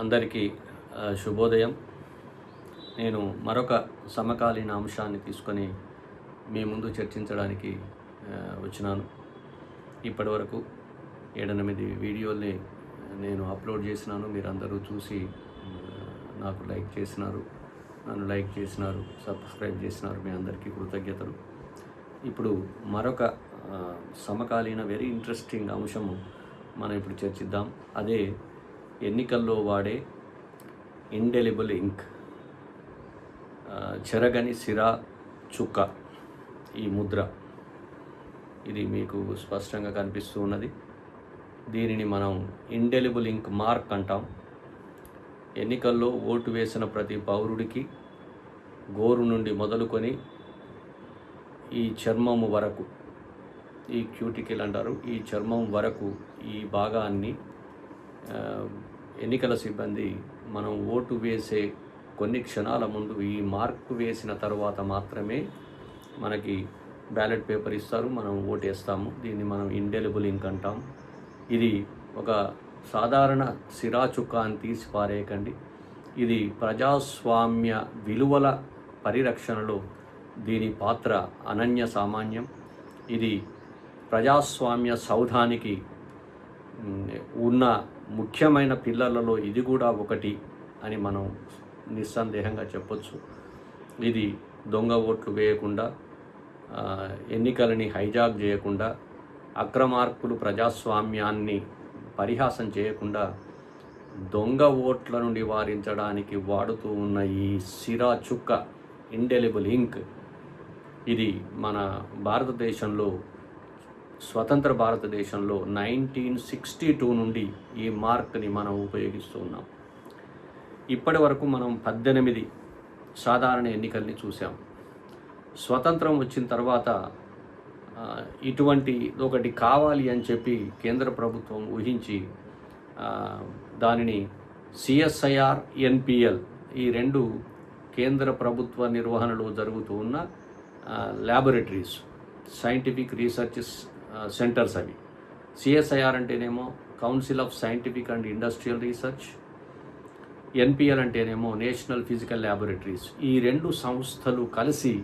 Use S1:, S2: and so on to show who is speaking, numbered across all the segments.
S1: అందరికీ శుభోదయం. నేను మరొక సమకాలీన అంశాన్ని తీసుకొని మీ ముందు చర్చించడానికి వచ్చినాను. ఇప్పటివరకు ఏడెనిమిది వీడియోల్ని నేను అప్లోడ్ చేసినాను. మీరందరూ చూసి నాకు లైక్ చేసినారు నన్ను లైక్ చేసినారు సబ్స్క్రైబ్ చేసినారు. మీ అందరికీ కృతజ్ఞతలు. ఇప్పుడు మరొక సమకాలీన వెరీ ఇంట్రెస్టింగ్ అంశము మనం ఇప్పుడు చర్చిద్దాం. అదే ఎన్నికల్లో వాడే ఇండెలిబుల్ ఇంక్ చెరగని సిరా చుక్క ఈ ముద్ర. ఇది మీకు స్పష్టంగా కనిపిస్తూ ఉన్నది. దీనిని మనం ఇండెలిబుల్ ఇంక్ మార్క్ అంటాం. ఎన్నికల్లో ఓటు వేసిన ప్రతి పౌరుడికి గోరు నుండి మొదలుకొని ఈ చర్మము వరకు ఈ క్యూటికల్ అంటారు ఈ చర్మం వరకు ఈ భాగాన్ని ఎన్నికల సిబ్బంది మనం ఓటు వేసే కొన్ని క్షణాల ముందు ఈ మార్క్ వేసిన తర్వాత మాత్రమే మనకి బ్యాలెట్ పేపర్ ఇస్తారు మనం ఓటేస్తాము. దీన్ని మనం ఇండెలిబుల్ ఇంక్ అంటాం. ఇది ఒక సాధారణ సిరా చుక్క అని తీసి పారేయకండి. ఇది ప్రజాస్వామ్య విలువల పరిరక్షణలో దీని పాత్ర అనన్య సామాన్యం. ఇది ప్రజాస్వామ్య సౌధానికి ఉన్న ముఖ్యమైన పిల్లలలో ఇది కూడా ఒకటి అని మనం నిస్సందేహంగా చెప్పొచ్చు. ఇది దొంగ ఓట్లు వేయకుండా ఎన్నికలని హైజాక్ చేయకుండా అక్రమార్కులు ప్రజాస్వామ్యాన్ని పరిహాసం చేయకుండా దొంగ ఓట్లను నివారించడానికి వాడుతూ ఉన్న ఈ సిరా చుక్క ఇండెలిబుల్ ఇంక్ ఇది మన భారతదేశంలో స్వతంత్ర భారతదేశంలో నైన్టీన్ సిక్స్టీ టూ నుండి ఈ మార్క్ని మనం ఉపయోగిస్తూ ఉన్నాం. ఇప్పటి వరకు మనం పద్దెనిమిది సాధారణ ఎన్నికల్ని చూసాం స్వతంత్రం వచ్చిన తర్వాత ఇటువంటి ఒకటి కావాలి అని చెప్పి కేంద్ర ప్రభుత్వం ఊహించి దానిని సిఎస్ఐఆర్ ఎన్పిఎల్ ఈ రెండు కేంద్ర ప్రభుత్వ నిర్వహణలో జరుగుతూ ఉన్న ల్యాబొరేటరీస్ సైంటిఫిక్ రీసెర్చ్ సెంటర్స్ అవి. సిఎస్ఐఆర్ అంటేనేమో council of scientific and industrial research NPL అంటేనేమో నేషనల్ ఫిజికల్ ల్యాబొరేటరీస్ ఈ రెండు సంస్థలు కలిసి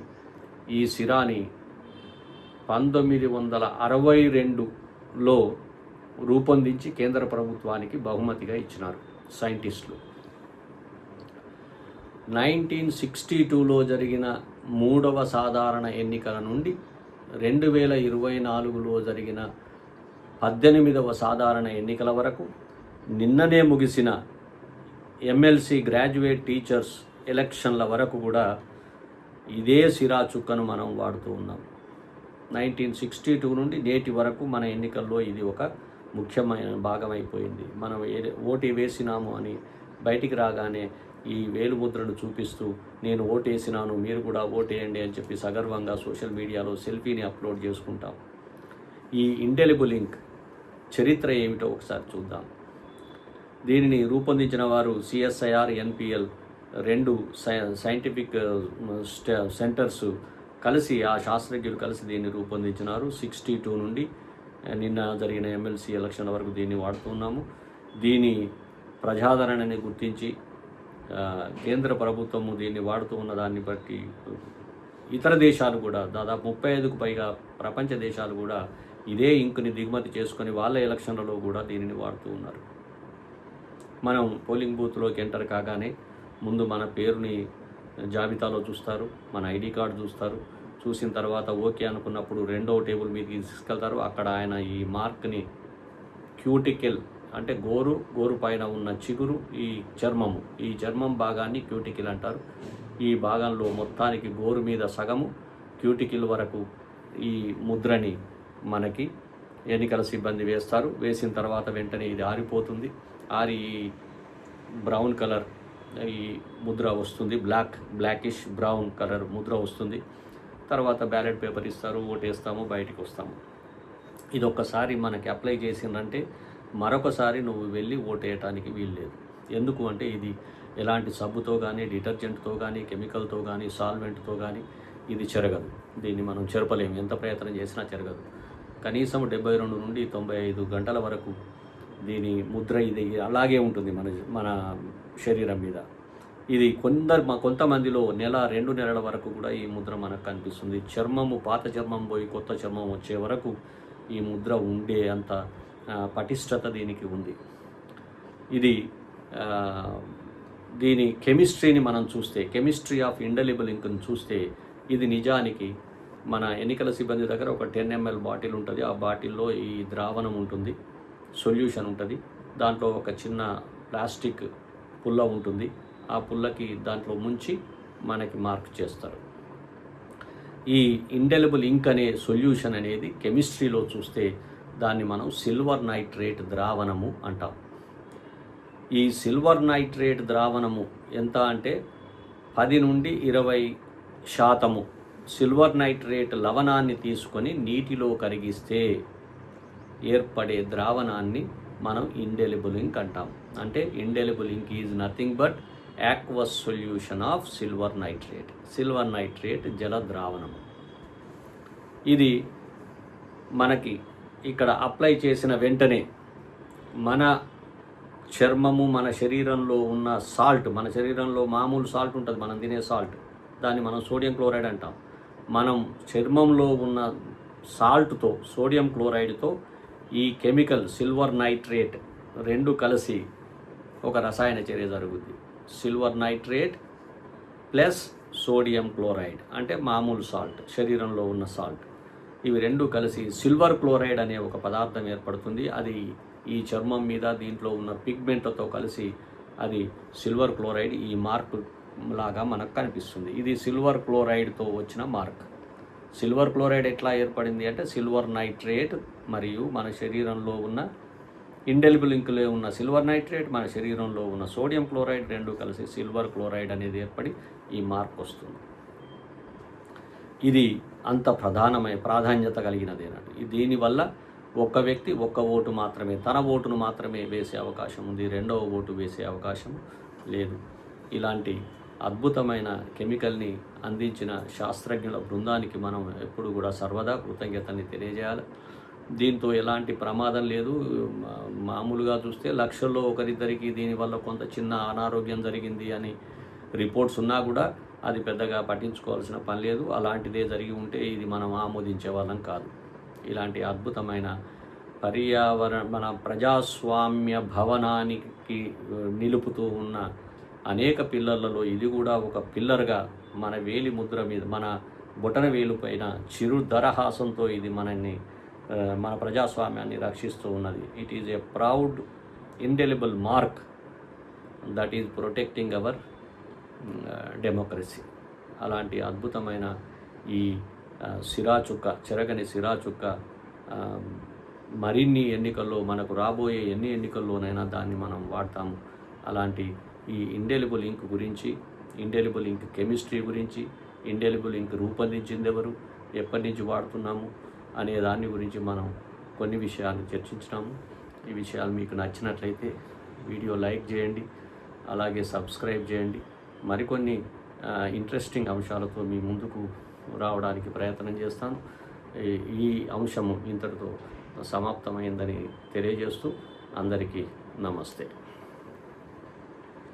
S1: ఈ సిరాని పంతొమ్మిది వందల అరవై రెండులో రూపొందించి కేంద్ర ప్రభుత్వానికి బహుమతిగా ఇచ్చినారు సైంటిస్టులు. నైన్టీన్ సిక్స్టీ టూలో జరిగిన మూడవ సాధారణ ఎన్నికల నుండి రెండు వేల ఇరవై నాలుగులో జరిగిన పద్దెనిమిదవ సాధారణ ఎన్నికల వరకు నిన్ననే ముగిసిన ఎమ్మెల్సీ గ్రాడ్యుయేట్ టీచర్స్ ఎలక్షన్ల వరకు కూడా ఇదే సిరా చుక్కను మనం వాడుతూ ఉన్నాం. నైన్టీన్ సిక్స్టీ టూ నుండి నేటి వరకు మన ఎన్నికల్లో ఇది ఒక ముఖ్యమైన భాగం అయిపోయింది మనం ఏ ఓటు వేసినాము అని బయటికి రాగానే ఈ వేలుముద్రను చూపిస్తూ నేను ఓటేసినాను మీరు కూడా ఓటేయండి అని చెప్పి సగర్వంగా సోషల్ మీడియాలో సెల్ఫీని అప్లోడ్ చేసుకుంటాం. ఈ ఇండెలిబుల్ లింక్ చరిత్ర ఏమిటో ఒకసారి చూద్దాం. దీనిని రూపొందించిన వారు సిఎస్ఐఆర్ ఎన్పిఎల్ రెండు సై సైంటిఫిక్ స్ట- సెంటర్స్ కలిసి ఆ శాస్త్రజ్ఞులు కలిసి దీన్ని రూపొందించినారు. సిక్స్టీ టూ నుండి నిన్న జరిగిన ఎమ్మెల్సీ ఎలక్షన్ వరకు దీన్ని వాడుతున్నాము దీని ప్రజాదరణని గుర్తించి కేంద్ర ప్రభుత్వము దీన్ని వాడుతూ ఉన్న దాన్ని బట్టి ఇతర దేశాలు కూడా దాదాపు ముప్పై ఐదుకు పైగా ప్రపంచ దేశాలు కూడా ఇదే ఇంకుని దిగుమతి చేసుకొని వాళ్ళ ఎలక్షన్లలో కూడా దీనిని వాడుతూ ఉన్నారు. మనం పోలింగ్ బూత్లోకి ఎంటర్ కాగానే ముందు మన పేరుని జాబితాలో చూస్తారు మన ఐడి కార్డు చూస్తారు. చూసిన తర్వాత ఓకే అనుకున్నప్పుడు రెండవ టేబుల్ మీదకి తీసుకెళ్తారు. అక్కడ ఆయన ఈ మార్క్ని క్యూటికెల్ అంటే గోరు గోరు పైన ఉన్న చిగురు ఈ చర్మము. ఈ చర్మం భాగాన్ని క్యూటికిల్ అంటారు. ఈ భాగంలో మొత్తానికి గోరు మీద సగము క్యూటికిల్ వరకు ఈ ముద్రని మనకి ఎన్నికల సిబ్బంది వేస్తారు. వేసిన తర్వాత వెంటనే ఇది ఆరిపోతుంది. ఆరి ఈ బ్రౌన్ కలర్ ఈ ముద్ర వస్తుంది. Black blackish brown colour Mudra వస్తుంది. తర్వాత బ్యాలెట్ పేపర్ ఇస్తారు ఓటేస్తాము బయటికి వస్తాము. ఇది ఒక్కసారి మనకి అప్లై చేసిందంటే మరొకసారి నువ్వు వెళ్ళి ఓటేయటానికి వీల్లేదు. ఎందుకు అంటే ఇది ఎలాంటి సబ్బుతో కానీ డిటర్జెంట్తో కానీ కెమికల్తో కానీ సాల్వెంట్తో కానీ ఇది చెరగదు. దీన్ని మనం చెరపలేము. ఎంత ప్రయత్నం చేసినా చెరగదు. కనీసం డెబ్బై రెండు నుండి తొంభై ఐదు గంటల వరకు దీని ముద్ర ఇది అలాగే ఉంటుంది మన మన శరీరం మీద. ఇది కొందరు కొంతమందిలో నెల రెండు నెలల వరకు కూడా ఈ ముద్ర మనకు కనిపిస్తుంది. చర్మము పాత చర్మం పోయి కొత్త చర్మం వచ్చే వరకు ఈ ముద్ర ఉండే అంత పటిష్టత దీనికి ఉంది. ఇది దీని కెమిస్ట్రీని మనం చూస్తే కెమిస్ట్రీ ఆఫ్ ఇండలిబుల్ ఇంక్ని చూస్తే ఇది నిజానికి మన ఎన్నికల సిబ్బంది దగ్గర ఒక టెన్ ఎంఎల్ బాటిల్ ఉంటుంది. ఆ బాటిల్లో ఈ ద్రావణం ఉంటుంది సొల్యూషన్ ఉంటుంది. దాంట్లో ఒక చిన్న ప్లాస్టిక్ పుల్ల ఉంటుంది. ఆ పుల్లకి దాంట్లో ముంచి మనకి మార్క్ చేస్తారు. ఈ ఇండెలబుల్ ఇంక్ అనే సొల్యూషన్ అనేది కెమిస్ట్రీలో చూస్తే దాన్ని మనం సిల్వర్ నైట్రేట్ ద్రావణము అంటాం. ఈ సిల్వర్ నైట్రేట్ ద్రావణము ఎంత అంటే పది నుండి ఇరవై శాతము సిల్వర్ నైట్రేట్ లవణాన్ని తీసుకొని నీటిలో కరిగిస్తే ఏర్పడే ద్రావణాన్ని మనం ఇండెలిబుల్ ఇంక్ అంటాం. అంటే indelible ink is nothing but aqueous solution of silver nitrate silver nitrate జల ద్రావణము. ఇది మనకి ఇక్కడ అప్లై చేసిన వెంటనే మన చర్మము మన శరీరంలో ఉన్న సాల్ట్ మన శరీరంలో మామూలు సాల్ట్ ఉంటుంది మనం తినే సాల్ట్ దాన్ని మనం సోడియం క్లోరైడ్ అంటాం. మనం చర్మంలో ఉన్న సాల్ట్తో సోడియం క్లోరైడ్తో ఈ కెమికల్ సిల్వర్ నైట్రేట్ రెండు కలిసి ఒక రసాయన చర్య జరుగుద్ది. Silver nitrate plus sodium chloride అంటే మామూలు సాల్ట్ శరీరంలో ఉన్న సాల్ట్. ఇవి రెండు కలిసి సిల్వర్ క్లోరైడ్ అనే ఒక పదార్థం ఏర్పడుతుంది. అది ఈ చర్మం మీద దీంట్లో ఉన్న పిగ్మెంట్తో కలిసి అది సిల్వర్ క్లోరైడ్ ఈ మార్క్ లాగా మనకు కనిపిస్తుంది. ఇది సిల్వర్ క్లోరైడ్తో వచ్చిన మార్క్. సిల్వర్ క్లోరైడ్ ఎట్లా ఏర్పడింది అంటే సిల్వర్ నైట్రేట్ మరియు మన శరీరంలో ఉన్న ఇండెలిబుల్ ఇంకులో ఉన్న సిల్వర్ నైట్రేట్ మన శరీరంలో ఉన్న సోడియం క్లోరైడ్ రెండు కలిసి సిల్వర్ క్లోరైడ్ అనేది ఏర్పడి ఈ మార్క్ వస్తుంది. ఇది అంత ప్రధానమైన ప్రాధాన్యత కలిగినది అన్నట్టు దీనివల్ల ఒక్క వ్యక్తి ఒక్క ఓటు మాత్రమే తన ఓటును మాత్రమే వేసే అవకాశం ఉంది రెండవ ఓటు వేసే అవకాశం లేదు. ఇలాంటి అద్భుతమైన కెమికల్ని అందించిన శాస్త్రజ్ఞుల బృందానికి మనం ఎప్పుడు కూడా సర్వదా కృతజ్ఞతని తెలియజేయాలి. దీంతో ఎలాంటి ప్రమాదం లేదు. మా- మామూలుగా చూస్తే లక్షల్లో ఒకరిద్దరికి దీనివల్ల కొంత చిన్న అనారోగ్యం జరిగింది అని రిపోర్ట్స్ ఉన్నా కూడా అది పెద్దగా పట్టించుకోవాల్సిన పని లేదు. అలాంటిదే జరిగి ఉంటే ఇది మనం ఆమోదించే వాళ్ళం కాదు. ఇలాంటి అద్భుతమైన పర్యావరణ మన ప్రజాస్వామ్య భవనానికి నిలుపుతూ ఉన్న అనేక పిల్లర్లలో ఇది కూడా ఒక పిల్లర్గా మన వేలి ముద్ర మీద మన బొటన వేలు పైన చిరు దరహాసంతో ఇది మనల్ని మన ప్రజాస్వామ్యాన్ని రక్షిస్తూ ఉన్నది. It is a proud indelible mark that is protecting our democracy. అలాంటి అద్భుతమైన ఈ సిరాచుక్క చెరగని సిరాచుక్క మరిన్ని ఎన్నికల్లో మనకు రాబోయే ఎన్ని ఎన్నికల్లోనైనా దాన్ని మనం వాడతాము. అలాంటి ఈ ఇండెలిబుల్ ఇంక్ గురించి ఇండెలిబుల్ ఇంక్ కెమిస్ట్రీ గురించి ఇండెలిబుల్ ఇంక్ రూపొందించింది ఎవరు ఎప్పటి నుంచి వాడుతున్నాము అనే దాని గురించి మనం కొన్ని విషయాలు చర్చించినాము. ఈ విషయాలు మీకు నచ్చినట్లయితే వీడియో లైక్ చేయండి అలాగే సబ్స్క్రైబ్ చేయండి. మరికొన్ని ఇంట్రెస్టింగ్ అంశాలతో మీ ముందుకు రావడానికి ప్రయత్నం చేస్తాను. ఈ అంశము ఇంతటితో సమాప్తమైందని తెలియజేస్తూ అందరికీ నమస్తే.